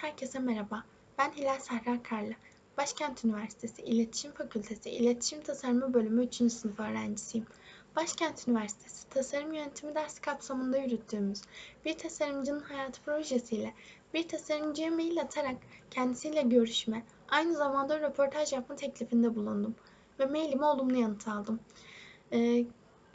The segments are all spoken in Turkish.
Herkese merhaba. Ben Hilal Serra Karlı. Başkent Üniversitesi İletişim Fakültesi İletişim Tasarımı Bölümü 3. sınıf öğrencisiyim. Başkent Üniversitesi Tasarım Yönetimi dersi kapsamında yürüttüğümüz Bir Tasarımcının Hayatı projesiyle bir tasarımcıya mail atarak kendisiyle görüşme, aynı zamanda röportaj yapma teklifinde bulundum ve mailime olumlu yanıt aldım. Ee,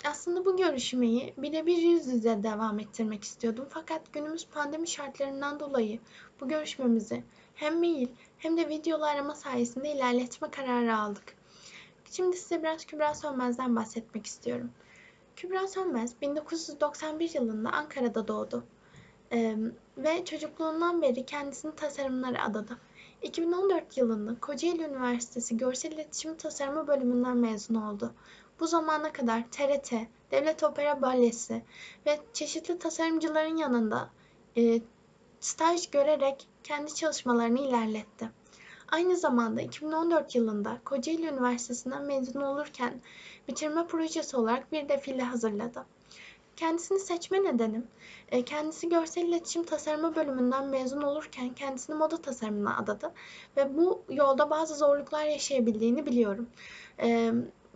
aslında bu görüşmeyi birebir yüz yüze devam ettirmek istiyordum. Fakat günümüz pandemi şartlarından dolayı bu görüşmemizi hem mail hem de videolu arama sayesinde ilerletme kararı aldık. Şimdi size biraz Kübra Sönmez'den bahsetmek istiyorum. Kübra Sönmez 1991 yılında Ankara'da doğdu. Ee, ve çocukluğundan beri kendisini tasarımlara adadı. 2014 yılında Kocaeli Üniversitesi Görsel İletişim Tasarımı bölümünden mezun oldu. Bu zamana kadar TRT, Devlet Opera Ballesi ve çeşitli tasarımcıların yanında e, staj görerek kendi çalışmalarını ilerletti. Aynı zamanda 2014 yılında Kocaeli Üniversitesi'nden mezun olurken bitirme projesi olarak bir defile hazırladı. Kendisini seçme nedenim, e, kendisi görsel iletişim tasarımı bölümünden mezun olurken kendisini moda tasarımına adadı ve bu yolda bazı zorluklar yaşayabildiğini biliyorum.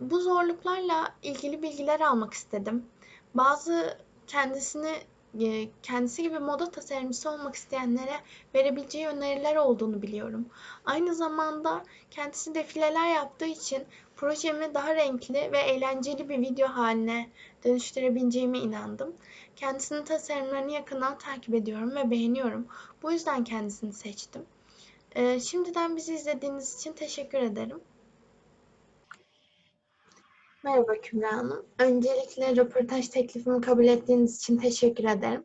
Bu zorluklarla ilgili bilgiler almak istedim. Bazı kendisini e, kendisi gibi moda tasarımcısı olmak isteyenlere verebileceği öneriler olduğunu biliyorum. Aynı zamanda kendisi defileler yaptığı için projemi daha renkli ve eğlenceli bir video haline dönüştürebileceğime inandım. Kendisinin tasarımlarını yakından takip ediyorum ve beğeniyorum. Bu yüzden kendisini seçtim. E, şimdiden bizi izlediğiniz için teşekkür ederim. Merhaba Kübra Hanım. Öncelikle röportaj teklifimi kabul ettiğiniz için teşekkür ederim.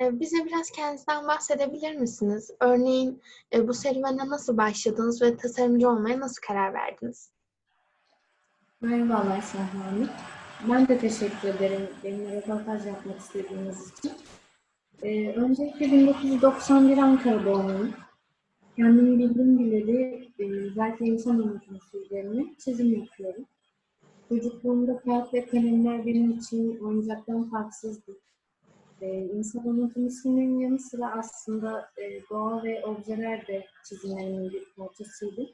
Ee, bize biraz kendinizden bahsedebilir misiniz? Örneğin e, bu serüvene nasıl başladınız ve tasarımcı olmaya nasıl karar verdiniz? Merhabalar Sahra Hanım. Ben de teşekkür ederim benimle röportaj yapmak istediğiniz için. Ee, öncelikle 1991 Ankara doğumluyum. Kendimi bildim bileli e, özellikle insan yönetmesi üzerine çizim yapıyorum. Çocukluğumda kağıt ve kalemler benim için oyuncaktan farksızdı. Ee, insan anlatımının yanı sıra aslında e, doğa ve objeler de çizimlerimin bir parçasıydı.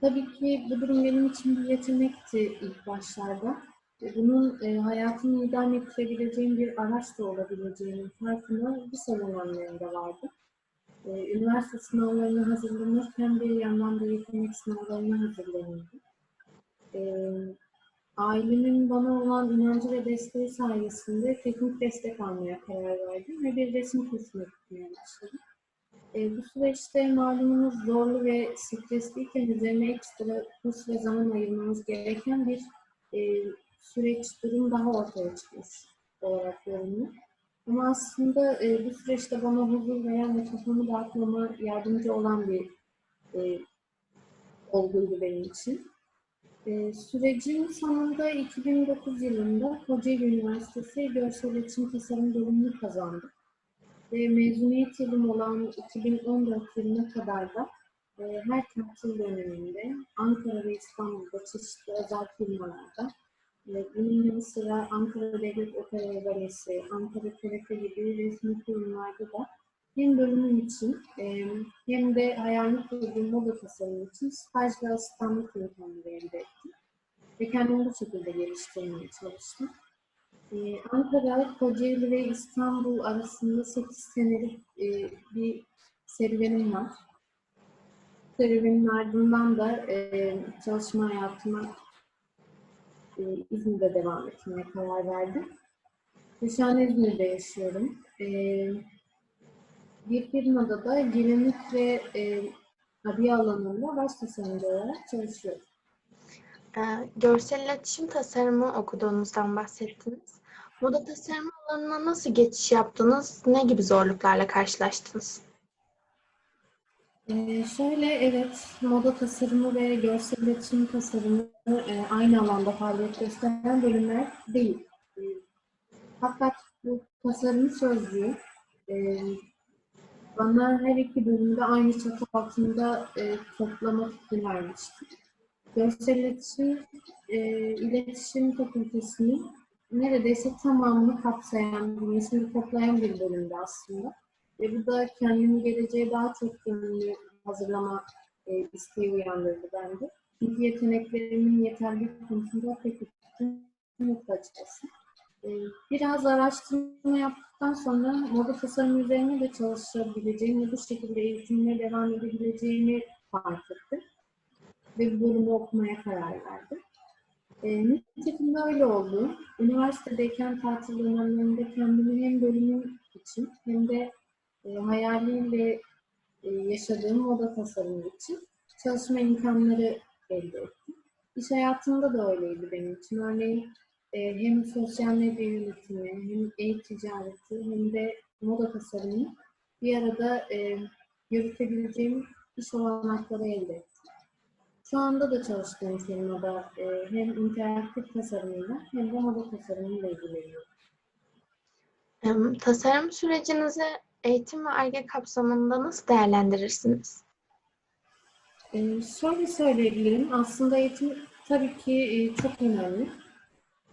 Tabii ki bu durum benim için bir yetenekti ilk başlarda. Bunun e, hayatımı idame ettirebileceğim bir araç da olabileceğinin farkında bir zamanlarında vardı. E, üniversite sınavlarına hazırlanırken bir yandan da yetenek sınavlarına hazırlanıyordum. E, ailemin bana olan inancı ve desteği sayesinde teknik destek almaya karar verdim ve bir resim kursuna gitmeye başladım. E, bu süreçte malumunuz zorlu ve stresliyken üzerine ekstra kurs ve zaman ayırmamız gereken bir e, süreç, durum daha ortaya çıkmış olarak görünüyor. Ama aslında e, bu süreçte bana huzur veren ve kafamı dağıtmama yardımcı olan bir e, olguydu benim için. E, sürecin sonunda 2009 yılında Kocaeli Üniversitesi Görsel İletişim Tasarım bölümünü kazandım. Ve mezuniyet yılım olan 2014 yılına kadar da e, her tatil döneminde Ankara ve İstanbul'da çeşitli özel firmalarda e, bunun yanı sıra Ankara Devlet Opera Balesi, Ankara TRT gibi resmi kurumlarda da hem bölümüm için hem de hayalini kurduğum moda tasarımı için staj ve asistanlık imkanları elde ettim. Ve kendimi bu şekilde geliştirmeye çalıştım. Ee, Ankara, Kocaeli ve İstanbul arasında 8 senelik bir serüvenim var. Serüvenin ardından da çalışma hayatıma e, İzmir'de devam etmeye karar verdim. Ve şu an İzmir'de yaşıyorum. E, bir firmada da gelinlik ve e, abiye alanında baş tasarımcı olarak çalışıyorum. Ee, görsel iletişim tasarımı okuduğunuzdan bahsettiniz. Moda tasarımı alanına nasıl geçiş yaptınız? Ne gibi zorluklarla karşılaştınız? Ee, şöyle evet, moda tasarımı ve görsel iletişim tasarımı e, aynı alanda faaliyet gösteren bölümler değil. E, fakat bu tasarım sözlüğü e, bana her iki bölümde aynı çatı altında e, toplama fikri vermişti. Görsel iletişim, e, iletişim fakültesinin neredeyse tamamını kapsayan, bünyesini toplayan bir bölümde aslında. Ve bu da kendimi geleceğe daha çok yönlü hazırlama e, isteği uyandırdı bende. Çünkü yeteneklerimin yeterli konusunda pek fikrim yoktu açıkçası. E, biraz araştırma yaptıktan sonra moda tasarım üzerine de çalışabileceğim ve bu şekilde eğitimine devam edebileceğimi fark ettim. Ve bu bölümü okumaya karar verdim. E, nitekim de öyle oldu. Üniversitedeyken tatil dönemlerinde kendimi hem bölümüm için hem de e, hayaliyle e, yaşadığım moda tasarımı için çalışma imkanları elde ettim. İş hayatında da öyleydi benim için. Örneğin e, hem sosyal medya yönetimi, hem e-ticareti, hem de moda tasarımı bir arada e, yürütebileceğim iş olanakları elde ettim. Şu anda da çalıştığım firmada e, hem interaktif tasarımıyla hem de moda tasarımıyla ilgileniyorum. Tasarım sürecinizi eğitim ve Ar-Ge kapsamında nasıl değerlendirirsiniz? Ee, şöyle söyleyebilirim. Aslında eğitim tabii ki e, çok önemli.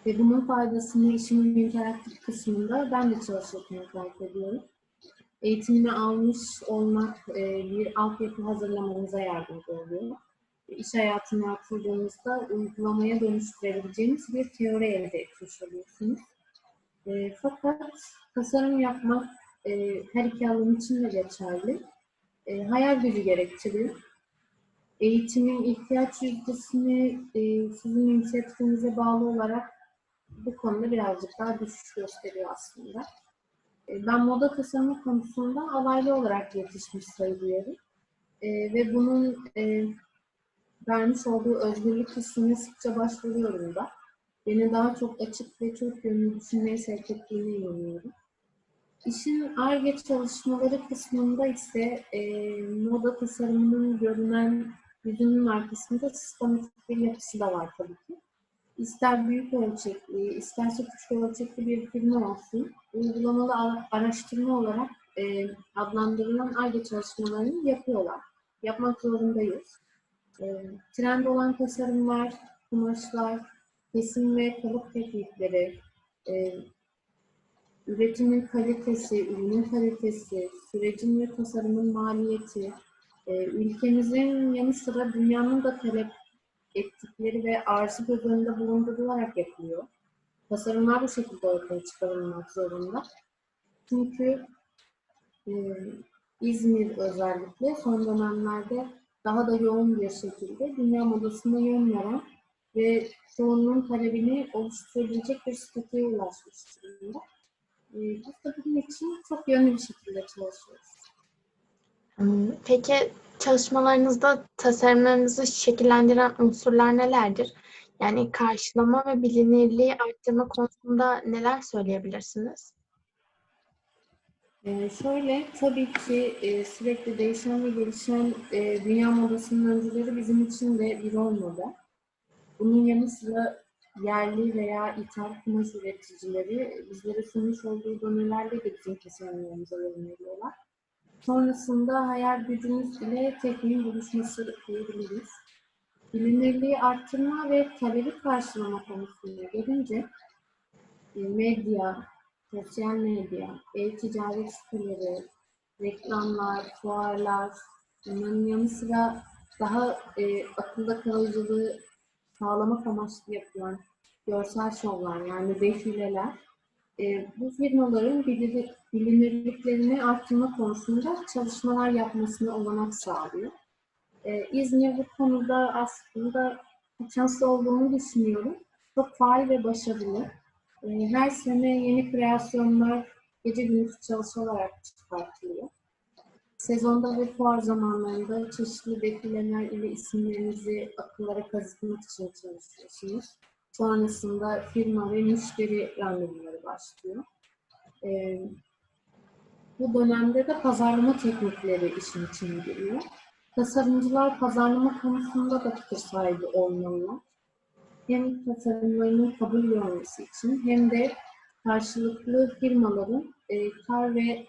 Ve bunun faydasını işimin interaktif kısmında ben de çalışırken fark ediyorum. Eğitimini almış olmak e, bir altyapı hazırlamamıza yardımcı oluyor. İş hayatına atıldığınızda uygulamaya dönüştürebileceğiniz bir teori elde etmiş oluyorsunuz. E, fakat tasarım yapmak e, her iki alan için de geçerli. E, hayal gücü gerektiriyor eğitimin ihtiyaç yüzdesini e, sizin inisiyatifinize bağlı olarak bu konuda birazcık daha düşüş gösteriyor aslında. E, ben moda tasarımı konusunda alaylı olarak yetişmiş sayılıyorum. E, ve bunun e, vermiş olduğu özgürlük hissine sıkça başvuruyorum da. Beni daha çok açık ve çok yönlü düşünmeye sevk ettiğine inanıyorum. İşin ARGE çalışmaları kısmında ise e, moda tasarımının görünen yüzünün arkasında sistematik bir yapısı da var tabii ki. İster büyük ölçekli, isterse küçük ölçekli bir firma olsun, uygulamalı ara- araştırma olarak e, adlandırılan ARGE çalışmalarını yapıyorlar. Yapmak zorundayız. E, trend olan tasarımlar, kumaşlar, kesim ve kalıp teknikleri, e, üretimin kalitesi, ürünün kalitesi, sürecin ve tasarımın maliyeti, e, ülkemizin yanı sıra dünyanın da talep ettikleri ve arzı göz önünde bulundurularak yapılıyor. Tasarımlar bu şekilde ortaya çıkarılmak zorunda. Çünkü e, İzmir özellikle son dönemlerde daha da yoğun bir şekilde dünya modasına yön veren ve çoğunluğun talebini oluşturabilecek bir statüye ulaşmış durumda. E, biz de bunun için çok yönlü bir şekilde çalışıyoruz. Peki çalışmalarınızda tasarımlarınızı şekillendiren unsurlar nelerdir? Yani karşılama ve bilinirliği arttırma konusunda neler söyleyebilirsiniz? Ee, şöyle, tabii ki e, sürekli değişen ve gelişen e, dünya modasının öncüleri bizim için de bir rol model. Bunun yanı sıra yerli veya ithal kumaş üreticileri bizlere sunmuş olduğu donelerle de bizim tasarımlarımıza yorum veriyorlar. Sonrasında hayal gücümüz ile tekniğin buluşması diyebiliriz. Bilinirliği arttırma ve talebi karşılama konusuna gelince e, medya, sosyal medya, e-ticaret siteleri, reklamlar, fuarlar, bunların yanı sıra daha e, akılda kalıcılığı sağlamak amaçlı yapılan görsel şovlar yani defileler e, bu firmaların bilir- bilinirliklerini arttırma konusunda çalışmalar yapmasına olanak sağlıyor. E, İzmir bu konuda aslında şanslı olduğunu düşünüyorum. Çok faal ve başarılı. E, her sene yeni kreasyonlar gece gündüz çalışılarak çıkartılıyor. Sezonda ve fuar zamanlarında çeşitli defileler ile isimlerinizi akıllara kazıtmak için çalışıyorsunuz. Sonrasında firma ve müşteri randevuları başlıyor. Ee, bu dönemde de pazarlama teknikleri işin içine giriyor. Tasarımcılar pazarlama konusunda da fikir sahibi olmalılar. Hem tasarımlarının kabul görmesi için hem de karşılıklı firmaların e, kar ve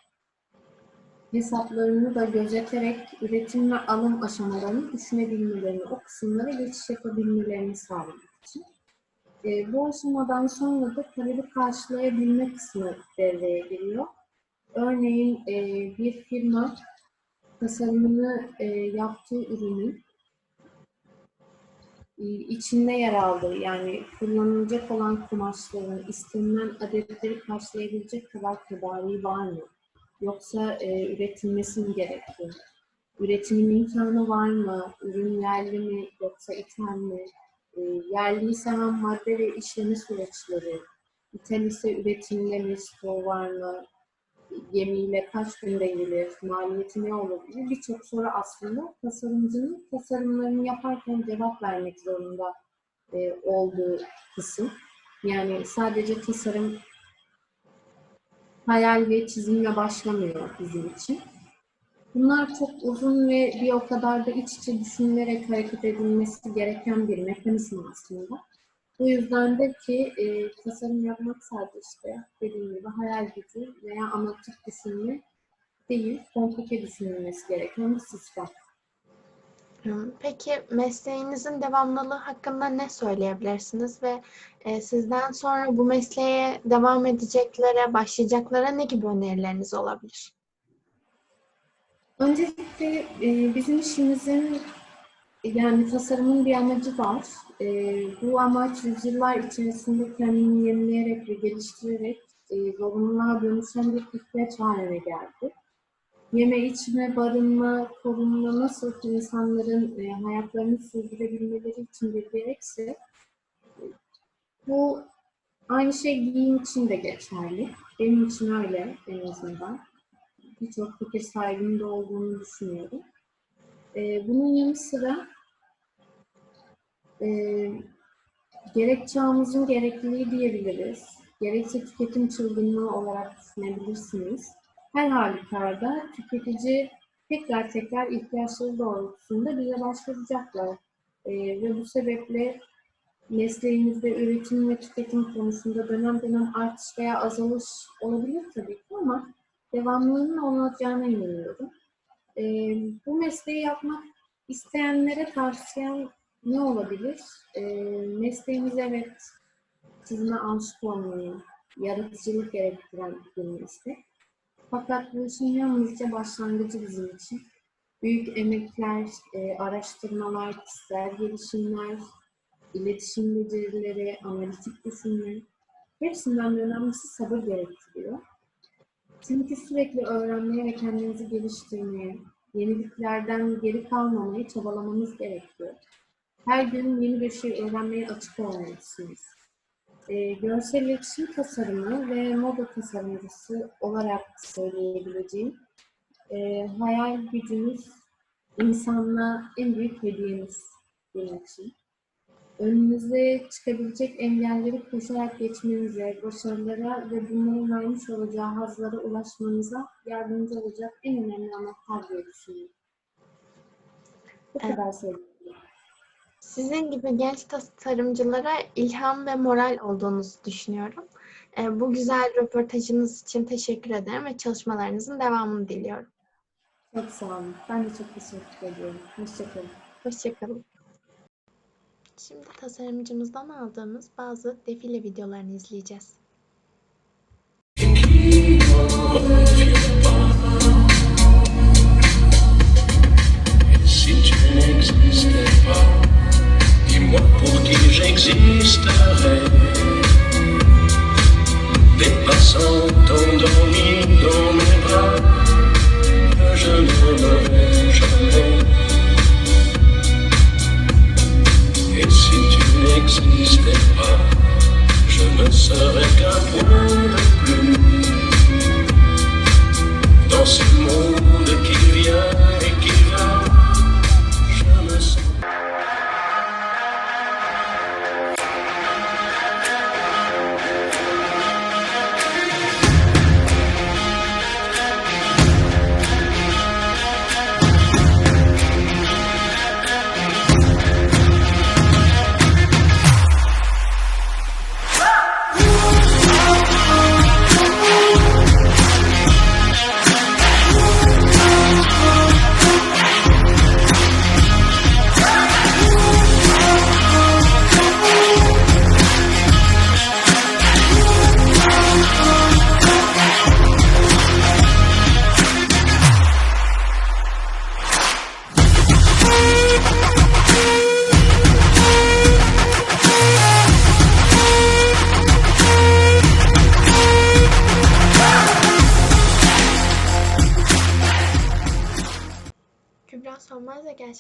hesaplarını da gözeterek üretim ve alım aşamalarını düşünebilmelerini, o kısımlara geçiş yapabilmelerini sağlamak için. E, bu aşamadan sonra da talebi karşılayabilme kısmı devreye giriyor. Örneğin e, bir firma tasarımını e, yaptığı ürünün e, içinde yer aldığı yani kullanılacak olan kumaşların istenilen adetleri karşılayabilecek kadar tedariği var mı? Yoksa e, üretilmesi mi gerekiyor? Üretimin imkanı var mı? Ürün yerli mi yoksa ithal mi? E, yerli ise madde ve işleme süreçleri, ithal ise üretimde mi, stoğu var mı? Gemiyle kaç günde gelir, maliyeti ne olur gibi birçok soru aslında tasarımcının tasarımlarını yaparken cevap vermek zorunda e, olduğu kısım. Yani sadece tasarım hayal ve çizimle başlamıyor bizim için. Bunlar çok uzun ve bir o kadar da iç içe düşünülerek hareket edilmesi gereken bir mekanizma aslında. Bu yüzden de ki e, tasarım yapmak sadece işte dediğim gibi hayal gücü veya analitik düşünme değil, komplike düşünülmesi gereken bir sistem. Peki mesleğinizin devamlılığı hakkında ne söyleyebilirsiniz ve e, sizden sonra bu mesleğe devam edeceklere, başlayacaklara ne gibi önerileriniz olabilir? Öncelikle e, bizim işimizin yani tasarımın bir amacı var. E, bu amaç yüzyıllar içerisinde kendini yenileyerek ve geliştirerek e, zorunluluğa dönüşen bir ihtiyaç haline geldi. Yeme, içme, barınma, korunma nasıl ki insanların e, hayatlarını sürdürebilmeleri için bir gerekse bu aynı şey giyim için de geçerli. Benim için öyle en azından. Birçok fikir sahibinin de olduğunu düşünüyorum. E, bunun yanı sıra e, gerek çağımızın gerekliliği diyebiliriz. Gerekse tüketim çılgınlığı olarak düşünebilirsiniz. Her halükarda tüketici tekrar tekrar ihtiyaçları doğrultusunda bize başvuracaklar. E, ve bu sebeple mesleğimizde üretim ve tüketim konusunda dönem dönem artış veya azalış olabilir tabii ki ama devamlılığının olacağına inanıyorum. E, bu mesleği yapmak isteyenlere tavsiyem ne olabilir? E, mesleğimiz evet çizime aşık olmayı, yaratıcılık gerektiren bir meslek. Fakat bu işin yalnızca başlangıcı bizim için. Büyük emekler, e, araştırmalar, kişisel gelişimler, iletişim becerileri, analitik düşünme hepsinden önemlisi sabır gerektiriyor. Çünkü sürekli öğrenmeye ve kendinizi geliştirmeye, yeniliklerden geri kalmamaya çabalamanız gerekiyor. Her gün yeni bir şey öğrenmeye açık olmalısınız. E, görsel iletişim tasarımı ve moda tasarımcısı olarak söyleyebileceğim e, hayal gücünüz insanlığa en büyük hediyeniz benim için. Önünüze çıkabilecek engelleri koşarak geçmenize, başarılara ve bunların vermiş olacağı hazlara ulaşmanıza yardımcı olacak en önemli anahtar diye düşünüyorum. Bu Evet. kadar söyleyeyim. Sizin gibi genç tasarımcılara ilham ve moral olduğunuzu düşünüyorum. E, Bu güzel röportajınız için teşekkür ederim ve çalışmalarınızın devamını diliyorum. Çok sağ olun. Ben de çok teşekkür ediyorum. Hoşçakalın. Hoşçakalın. Şimdi tasarımcımızdan aldığımız bazı defile videolarını izleyeceğiz. Des passants endormis dans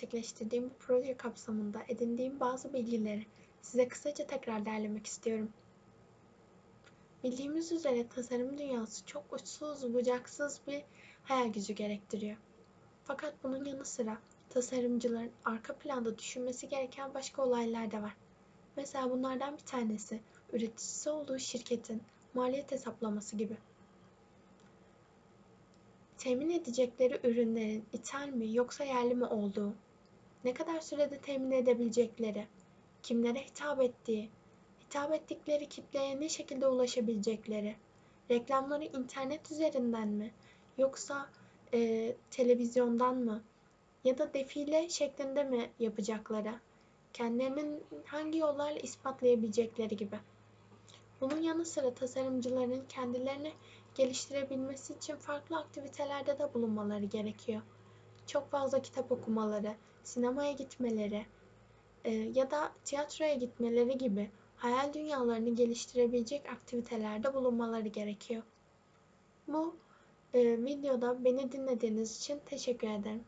gerçekleştirdiğim bu proje kapsamında edindiğim bazı bilgileri size kısaca tekrar derlemek istiyorum. Bildiğimiz üzere tasarım dünyası çok uçsuz bucaksız bir hayal gücü gerektiriyor. Fakat bunun yanı sıra tasarımcıların arka planda düşünmesi gereken başka olaylar da var. Mesela bunlardan bir tanesi üreticisi olduğu şirketin maliyet hesaplaması gibi. Temin edecekleri ürünlerin ithal mi yoksa yerli mi olduğu, ne kadar sürede temin edebilecekleri, kimlere hitap ettiği, hitap ettikleri kitleye ne şekilde ulaşabilecekleri, reklamları internet üzerinden mi yoksa e, televizyondan mı ya da defile şeklinde mi yapacakları, kendilerinin hangi yollarla ispatlayabilecekleri gibi. Bunun yanı sıra tasarımcıların kendilerini geliştirebilmesi için farklı aktivitelerde de bulunmaları gerekiyor. Çok fazla kitap okumaları, sinemaya gitmeleri e, ya da tiyatroya gitmeleri gibi hayal dünyalarını geliştirebilecek aktivitelerde bulunmaları gerekiyor. Bu e, videoda beni dinlediğiniz için teşekkür ederim.